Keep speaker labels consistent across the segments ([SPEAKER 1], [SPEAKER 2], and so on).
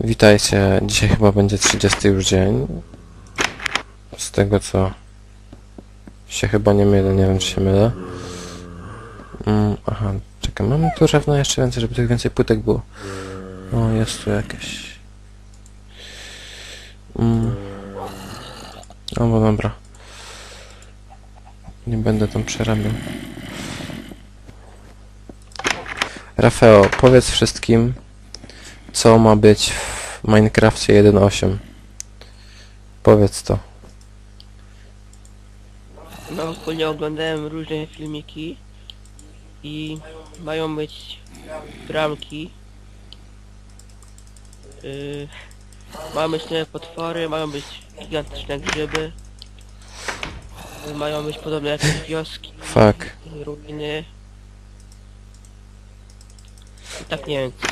[SPEAKER 1] Witajcie. Dzisiaj chyba będzie 30 już dzień. Z tego co się chyba nie mylę, nie wiem czy się mylę. Mm, aha, czekaj, mamy tu drewna jeszcze więcej, żeby tych więcej płytek było. O, jest tu jakieś. Mm. O, bo dobra. Nie będę tam przerabiał. Rafeo, powiedz wszystkim, co ma być w Minecrafcie 1.8. Powiedz to.
[SPEAKER 2] No ogólnie oglądałem różne filmiki i mają być bramki. Yy, mają być nowe potwory, mają być gigantyczne grzyby. Yy, Mają być podobne jakieś wioski,
[SPEAKER 1] Fuck.
[SPEAKER 2] ruiny. I tak nie wiem co.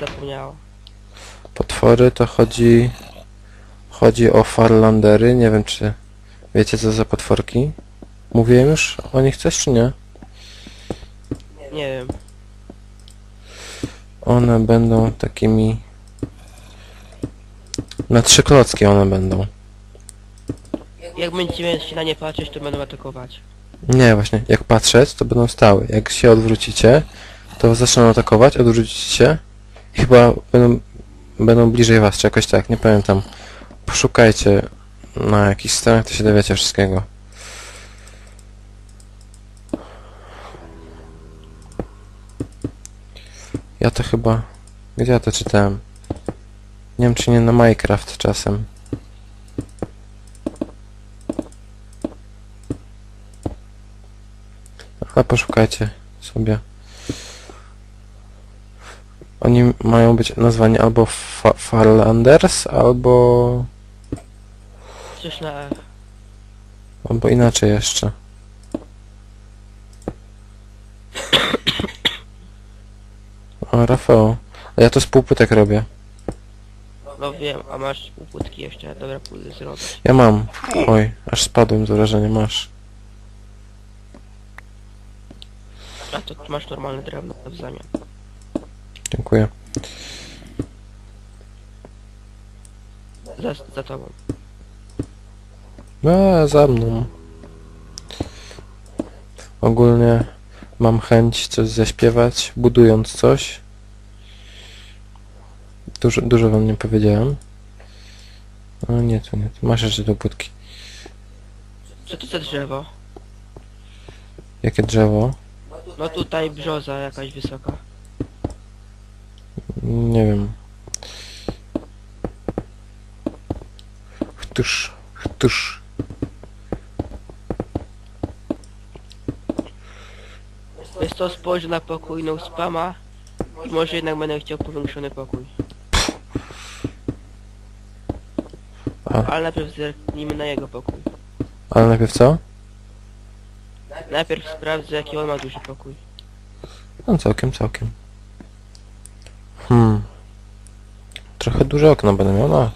[SPEAKER 2] Się zapomniało.
[SPEAKER 1] Potwory to chodzi... Chodzi o Farlandery. Nie wiem czy... Wiecie co za potworki? Mówiłem już o nich coś czy nie?
[SPEAKER 2] Nie wiem.
[SPEAKER 1] One będą takimi... Na trzy klocki one będą.
[SPEAKER 2] Jak będziemy się na nie patrzeć, to będą atakować.
[SPEAKER 1] Nie, właśnie. Jak patrzeć, to będą stały. Jak się odwrócicie, to zaczną atakować, odwrócicie chyba będą, będą bliżej was, czy jakoś tak, nie pamiętam. Poszukajcie na jakichś stronach, to się dowiecie wszystkiego. Ja to chyba... Gdzie ja to czytałem? Nie wiem, czy nie na Minecraft czasem. A poszukajcie sobie. Oni mają być nazwani albo fa Farlanders, albo...
[SPEAKER 2] Coś na
[SPEAKER 1] albo inaczej jeszcze. O, Rafał. A ja to z półpytek robię.
[SPEAKER 2] No wiem, a masz półpłytki jeszcze, dobra pójdę zrobić.
[SPEAKER 1] Ja mam. Oj, aż spadłem z wrażenia, masz.
[SPEAKER 2] A to masz normalne drewno w zamian.
[SPEAKER 1] Dziękuję.
[SPEAKER 2] Za, za tobą.
[SPEAKER 1] A, za mną. Ogólnie mam chęć coś zaśpiewać, budując coś. Dużo, dużo wam nie powiedziałem. O nie, to nie. To masz jeszcze do budki.
[SPEAKER 2] Co to za drzewo?
[SPEAKER 1] Jakie drzewo?
[SPEAKER 2] No tutaj brzoza jakaś wysoka.
[SPEAKER 1] Nie wiem. Chtusz, chtusz.
[SPEAKER 2] Jest to spojrzę na pokój no spama i może jednak będę chciał powiększony pokój.
[SPEAKER 1] A,
[SPEAKER 2] Ale najpierw zerknijmy na jego pokój.
[SPEAKER 1] ale najpierw co?
[SPEAKER 2] Najpierw sprawdzę jaki on ma duży pokój.
[SPEAKER 1] No całkiem, całkiem. Hmm. Trochę duże okno będę miał, no.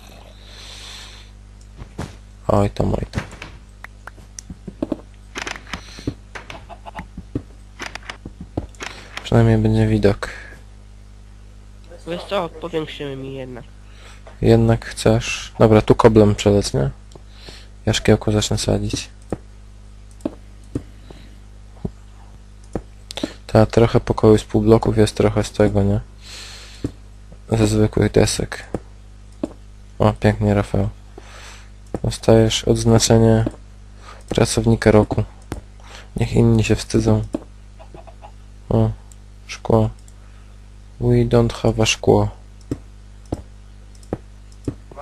[SPEAKER 1] Oj tam, oj tam. Przynajmniej będzie widok.
[SPEAKER 2] Wiesz co, powiększymy mi jednak.
[SPEAKER 1] Jednak chcesz... Dobra, tu koblem przelec, nie? Ja szkiełko zacznę sadzić. Ta trochę pokoju z pół bloków jest trochę z tego, nie? Ze zwykłych desek. O, pięknie, Rafał. Dostajesz odznaczenie pracownika roku. Niech inni się wstydzą. O, szkło. We don't have a szkło.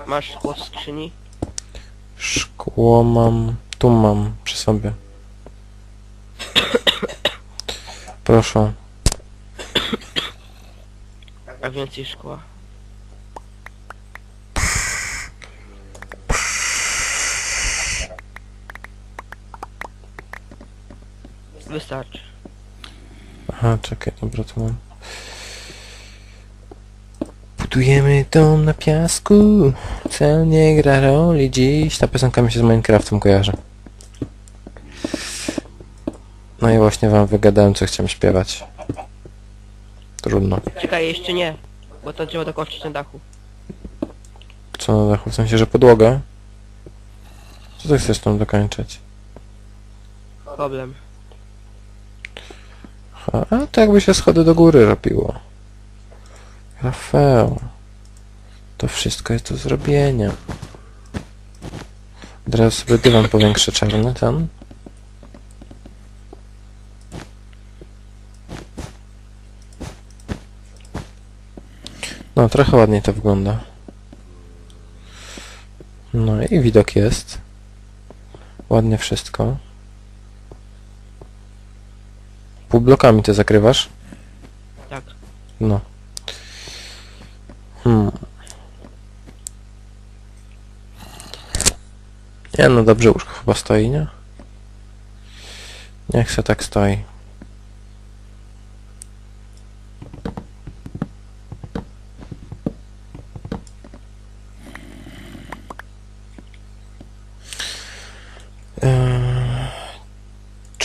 [SPEAKER 2] Masz szkło w skrzyni?
[SPEAKER 1] Szkło mam... Tu mam przy sobie. Proszę.
[SPEAKER 2] A więcej szkła. Wystarczy.
[SPEAKER 1] Aha, czekaj, dobra, tu mam. Budujemy dom na piasku. Cel nie gra roli dziś. Ta piosenka mi się z Minecraftem kojarzy. No i właśnie wam wygadałem, co chciałem śpiewać. Trudno.
[SPEAKER 2] Czekaj, jeszcze nie. Bo tam trzeba dokończyć na dachu.
[SPEAKER 1] Co na dachu? W sensie, że podłoga? Co ty chcesz tam dokończyć?
[SPEAKER 2] Problem.
[SPEAKER 1] A, a to jakby się schody do góry robiło. Rafał. To wszystko jest do zrobienia. Od razu sobie dywan powiększę czarny ten. No, trochę ładniej to wygląda. No i widok jest. Ładnie wszystko. Półblokami ty zakrywasz?
[SPEAKER 2] Tak.
[SPEAKER 1] No. Hmm. Nie no dobrze łóżko chyba stoi, nie? Niech se tak stoi.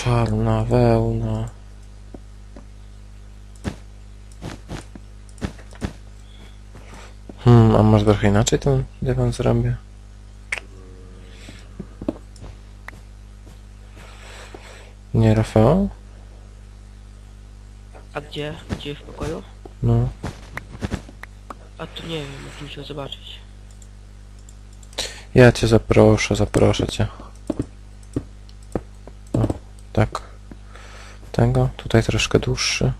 [SPEAKER 1] Czarna wełna. Hmm, a może trochę inaczej ten dywan zrobię? Nie, Rafał?
[SPEAKER 2] A gdzie? Gdzie w pokoju?
[SPEAKER 1] No.
[SPEAKER 2] A tu nie wiem, muszę musiał zobaczyć.
[SPEAKER 1] Ja cię zaproszę, zaproszę cię. Tego, tutaj troszkę dłuższy.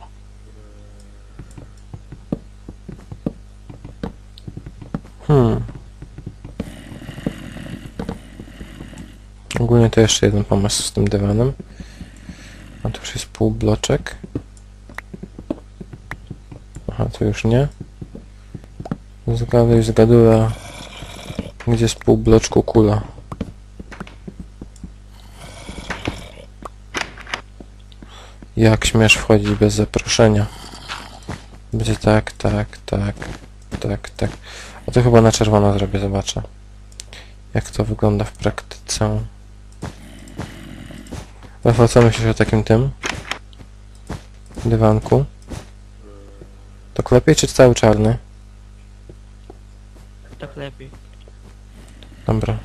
[SPEAKER 1] Hmm. Ogólnie to jeszcze jeden pomysł z tym dywanem. A tu już jest pół bloczek. Aha, tu już nie. Zgaduj, zgaduję. Gdzie jest pół bloczku kula? Jak śmiesz wchodzić bez zaproszenia? Będzie tak, tak, tak, tak, tak. A to chyba na czerwono zrobię, zobaczę. Jak to wygląda w praktyce. Rafał, co myślisz o takim tym? Dywanku? To lepiej czy cały czarny?
[SPEAKER 2] Tak lepiej.
[SPEAKER 1] Dobra.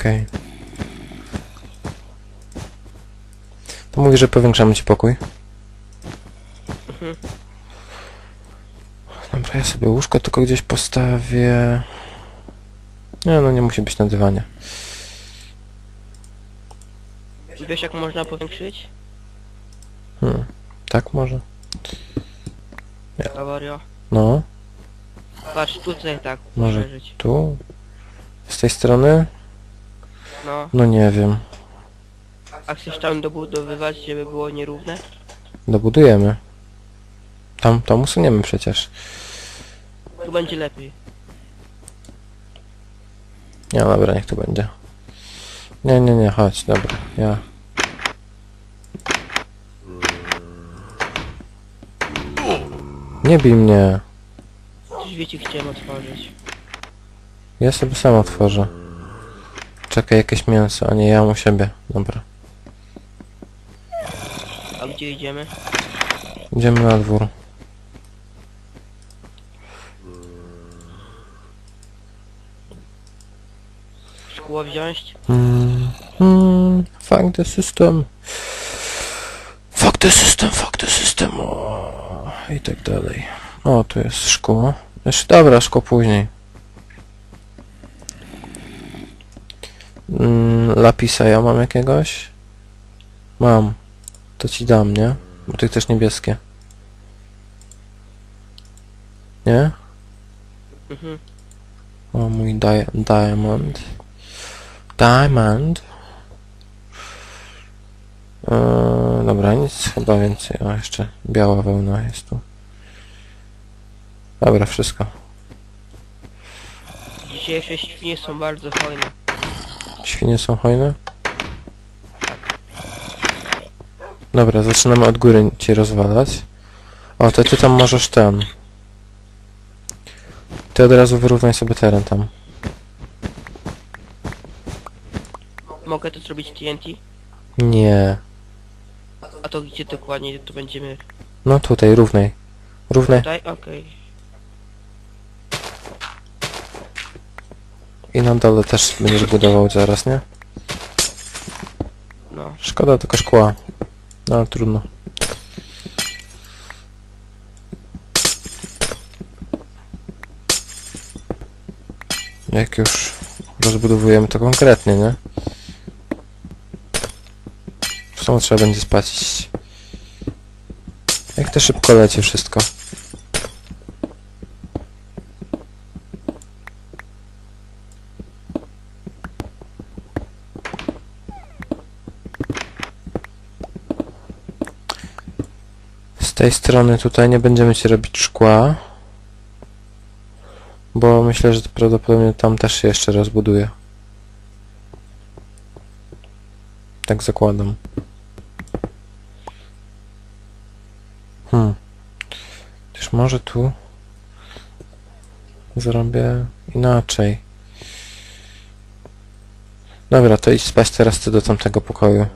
[SPEAKER 1] Okej. To mówi, że powiększamy ci pokój.
[SPEAKER 2] Mhm.
[SPEAKER 1] Dobra, ja sobie łóżko tylko gdzieś postawię. Nie, no nie musi być na dywanie.
[SPEAKER 2] Wiesz jak można powiększyć?
[SPEAKER 1] Hmm. Tak może?
[SPEAKER 2] Awario.
[SPEAKER 1] No,
[SPEAKER 2] Patrz, tutaj tak
[SPEAKER 1] Może.
[SPEAKER 2] może żyć.
[SPEAKER 1] tu. Z tej strony?
[SPEAKER 2] No.
[SPEAKER 1] No nie wiem.
[SPEAKER 2] A chcesz tam dobudowywać, żeby było nierówne?
[SPEAKER 1] Dobudujemy. Tam, tam usuniemy przecież.
[SPEAKER 2] Tu będzie lepiej.
[SPEAKER 1] Nie, dobra, niech to będzie. Nie, nie, nie, chodź, dobra, ja. Nie bij mnie.
[SPEAKER 2] Drzwi ci chciałem otworzyć.
[SPEAKER 1] Ja sobie sam otworzę. Czekaj, jakieś mięso, a nie ja u siebie. Dobra.
[SPEAKER 2] A gdzie idziemy?
[SPEAKER 1] Idziemy na dwór.
[SPEAKER 2] Szkło wziąć?
[SPEAKER 1] Mm, mm, fuck the system. Fuck the system, fuck the system. O, I tak dalej. O, tu jest szkło. Jeszcze, dobra, szkło później. Mm, lapisa ja mam jakiegoś? Mam. To ci dam, nie? Bo ty też niebieskie. Nie?
[SPEAKER 2] Mhm.
[SPEAKER 1] O, mój di diamond. Diamond. Eee, dobra, nic chyba więcej. O, jeszcze biała wełna jest tu. Dobra, wszystko.
[SPEAKER 2] Dzisiejsze świnie są bardzo hojne.
[SPEAKER 1] Świnie są hojne? Dobra, zaczynamy od góry cię rozwalać. O, to ty tam możesz ten. Ty od razu wyrównaj sobie teren tam.
[SPEAKER 2] mogę to zrobić TNT?
[SPEAKER 1] Nie.
[SPEAKER 2] A to gdzie dokładnie to będziemy?
[SPEAKER 1] No tutaj, równej. Równe.
[SPEAKER 2] Tutaj? Okej.
[SPEAKER 1] I na dole też będziesz budował zaraz, nie?
[SPEAKER 2] No.
[SPEAKER 1] Szkoda tylko szkła. No ale trudno. Jak już rozbudowujemy to konkretnie, nie? Zresztą trzeba będzie spać. Jak to szybko leci wszystko. Tej strony tutaj nie będziemy ci robić szkła. Bo myślę, że prawdopodobnie tam też się jeszcze rozbuduje. Tak zakładam. Hmm. Też może tu zrobię inaczej. Dobra, to idź spać teraz ty do tamtego pokoju.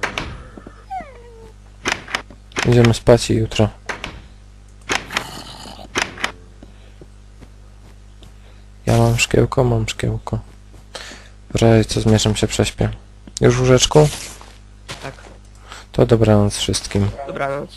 [SPEAKER 1] Idziemy spać i jutro. Mam szkiełko, mam szkiełko. Razie co zmierzam się prześpię. Już łóżeczku?
[SPEAKER 2] Tak.
[SPEAKER 1] To dobranoc wszystkim.
[SPEAKER 2] Dobranoc.